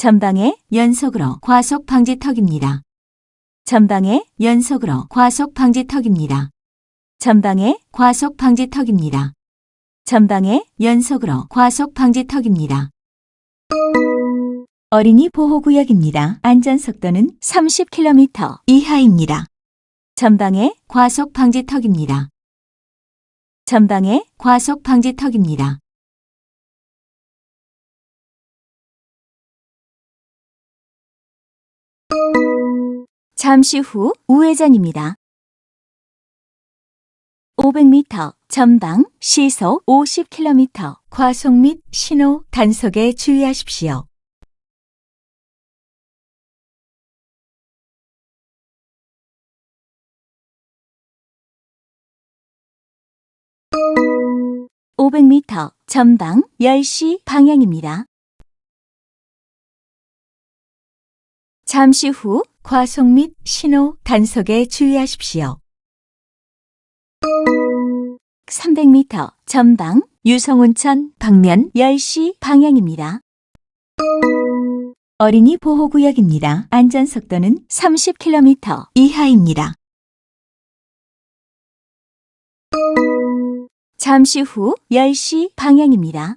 전방에 연속으로 과속 방지턱입니다. 전방에 연속으로 과속 방지턱입니다. 전방에 과속 방지턱입니다. 전방에 연속으로 과속 방지턱입니다. 어린이 보호구역입니다. 안전속도는 30km 이하입니다. 전방에 과속 방지턱입니다. 전방에 과속 방지턱입니다. 잠시 후 우회전입니다. 500m 전방 시속 50km 과속 및 신호 단속에 주의하십시오. (500m) 전방 10시 방향입니다. 잠시 후 과속 및 신호 단속에 주의하십시오. 300m 전방 유성운천 방면 10시 방향입니다. 어린이 보호구역입니다. 안전속도는 30km 이하입니다. 잠시 후 10시 방향입니다.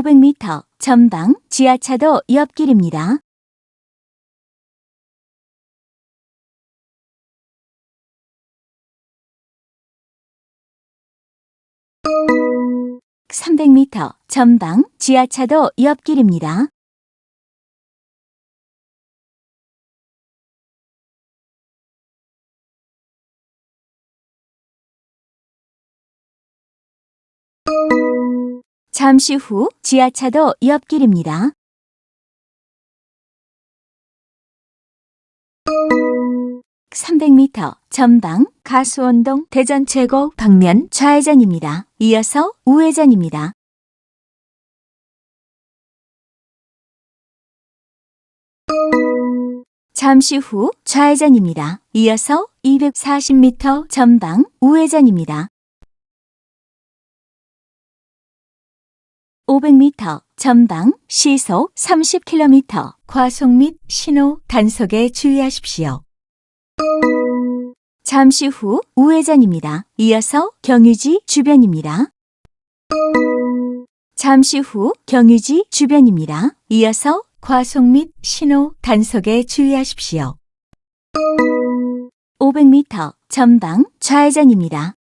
(500m) 전방 지하차도 옆길입니다. (300m) 전방 지하차도 옆길입니다. 잠시 후 지하차도 옆길입니다. (300m) 전방 가수원동 대전 최고 방면 좌회전입니다. 이어서 우회전입니다. 잠시 후 좌회전입니다. 이어서 240m 전방 우회전입니다. 500m 전방 시속 30km 과속 및 신호 단속에 주의하십시오. 잠시 후 우회전입니다. 이어서 경유지 주변입니다. 잠시 후 경유지 주변입니다. 이어서 과속 및 신호 단속에 주의하십시오. 500m 전방 좌회전입니다.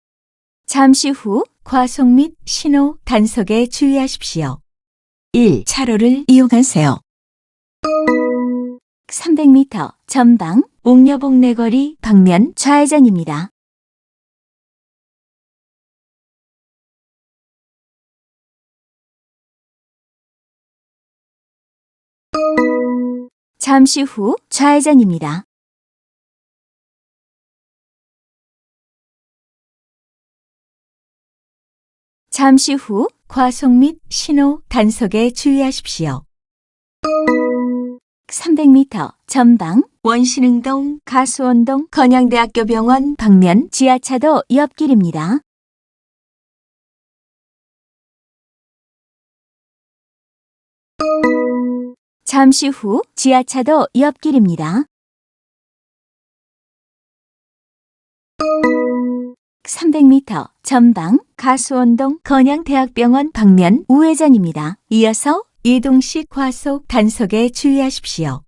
잠시 후 과속 및 신호 단속에 주의하십시오. 1. 차로를 이용하세요. 300m 전방 옥녀봉 내거리 방면 좌회전입니다. 잠시 후 좌회전입니다. 잠시 후 과속 및 신호 단속에 주의하십시오. 300m 전방 원신흥동 가수원동 건양대학교 병원 방면 지하차도 옆길입니다. 잠시 후 지하차도 옆길입니다. 300m 전방 가수원동 건양대학병원 방면 우회전입니다. 이어서 이동식 과속 단속에 주의하십시오.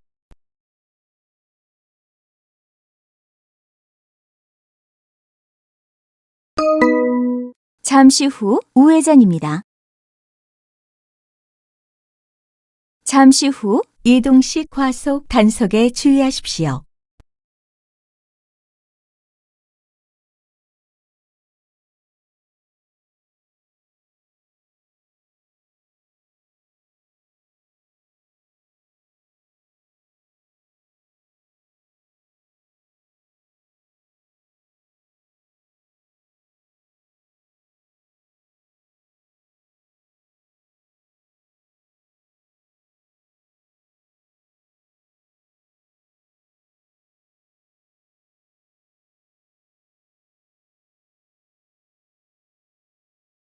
잠시 후 우회전입니다. 잠시 후 이동식 과속 단속에 주의하십시오.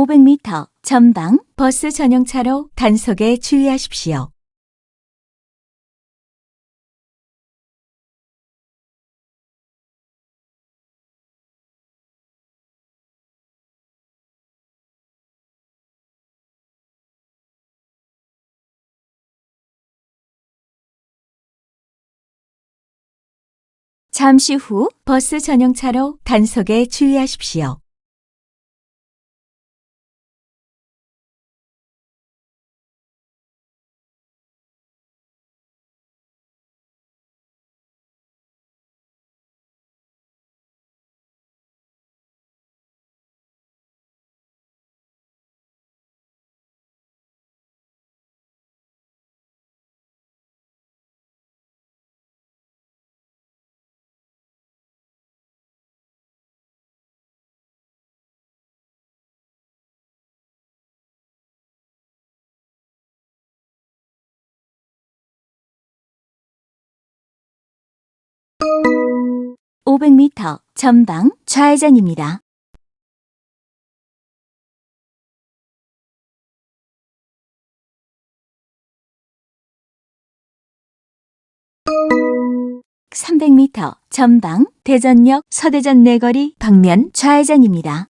(500m) 전방 버스 전용차로 단속에 주의하십시오. 잠시 후 버스 전용차로 단속에 주의하십시오. (500m) 전방 좌회전입니다. (300m) 전방 대전역 서대전 내거리 방면 좌회전입니다.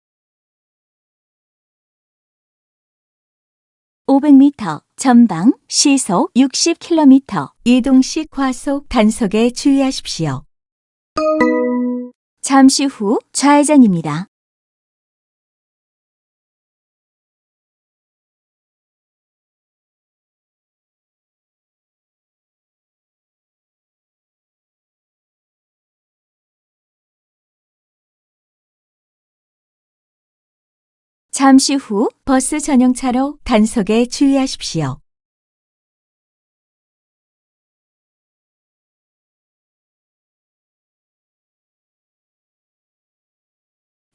500m 전방 시속 60km 이동식 과속 단속에 주의하십시오. 잠시 후 좌회전입니다. 잠시 후 버스 전용차로 단속에 주의하십시오.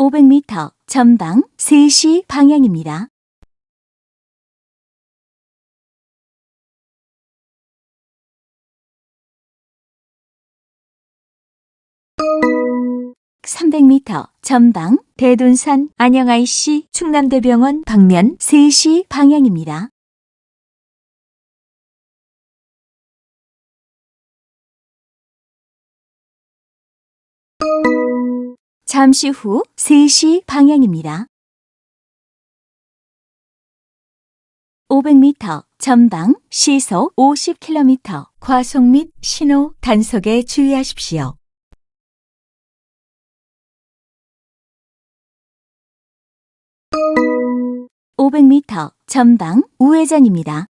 (500m) 전방 3시 방향입니다. (300m) 전방 대둔산 안양IC 충남대병원 방면 3시 방향입니다. 잠시 후 3시 방향입니다. 500m 전방 시속 50km 과속 및 신호 단속에 주의하십시오. (500m) 전방 우회전입니다.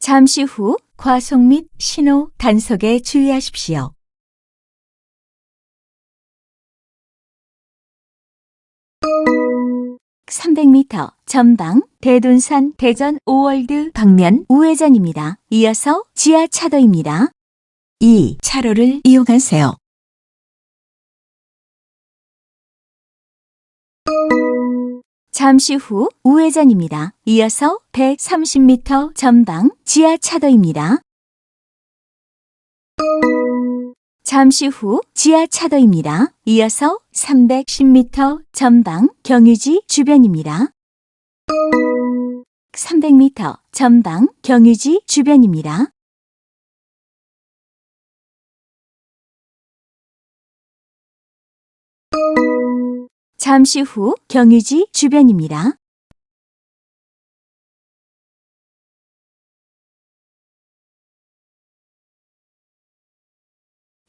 잠시 후 과속 및 신호 단속에 주의하십시오. 300m 전방 대둔산 대전 오월드 방면 우회전입니다. 이어서 지하 차도입니다. 2. 차로를 이용하세요. 잠시 후 우회전입니다. 이어서 130m 전방 지하 차도입니다. 잠시 후 지하 차도입니다. 이어서 310m 전방 경유지 주변입니다. 300m 전방 경유지 주변입니다. 잠시 후 경유지 주변입니다.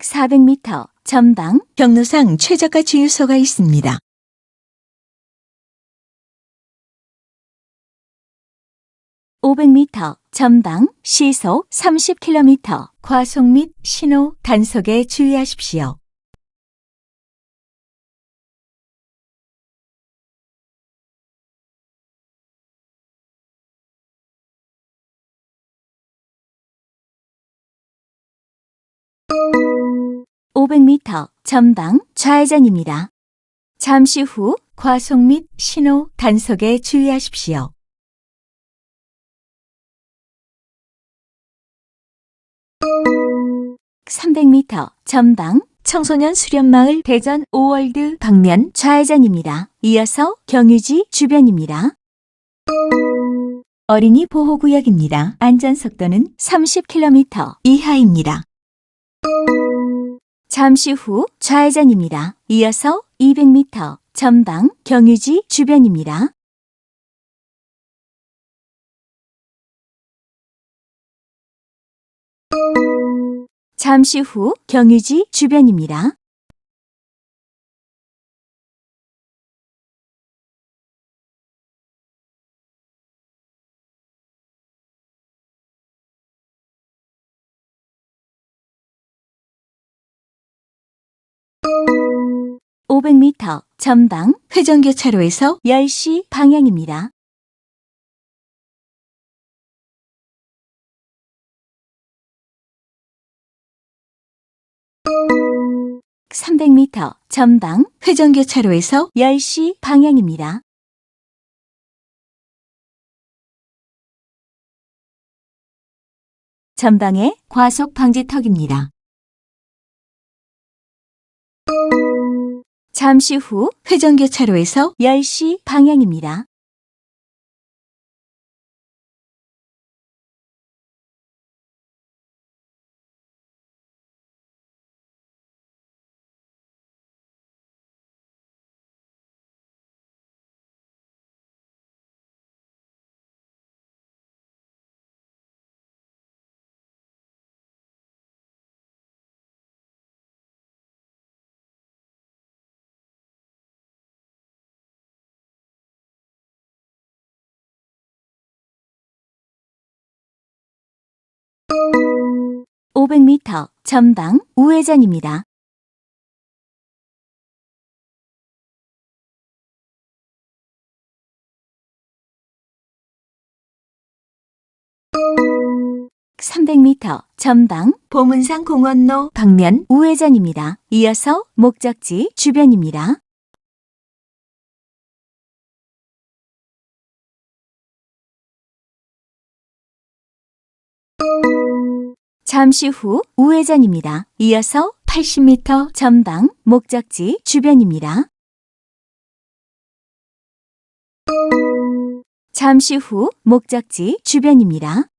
(400m) 전방 경로상 최저가 주유소가 있습니다. (500m) 전방 시속 (30km) 과속 및 신호 단속에 주의하십시오. (500m) 전방 좌회전입니다. 잠시 후 과속 및 신호 단속에 주의하십시오. 300m 전방 청소년 수련마을 대전 오월드 방면 좌회전입니다. 이어서 경유지 주변입니다. 어린이 보호구역입니다. 안전속도는 30km 이하입니다. 잠시 후 좌회전입니다. 이어서 200m 전방 경유지 주변입니다. 잠시 후 경유지 주변입니다. (500m) 전방 회전교차로에서 10시 방향입니다. 300m 전방 회전교차로에서 10시 방향입니다. 전방에 과속 방지턱입니다. 잠시 후 회전교 차로에서 10시 방향입니다. (500m) 전방 우회전입니다. (300m) 전방 보문산 공원로 방면 우회전입니다. 이어서 목적지 주변입니다. 잠시 후 우회전입니다. 이어서 80m 전방 목적지 주변입니다. 잠시 후 목적지 주변입니다.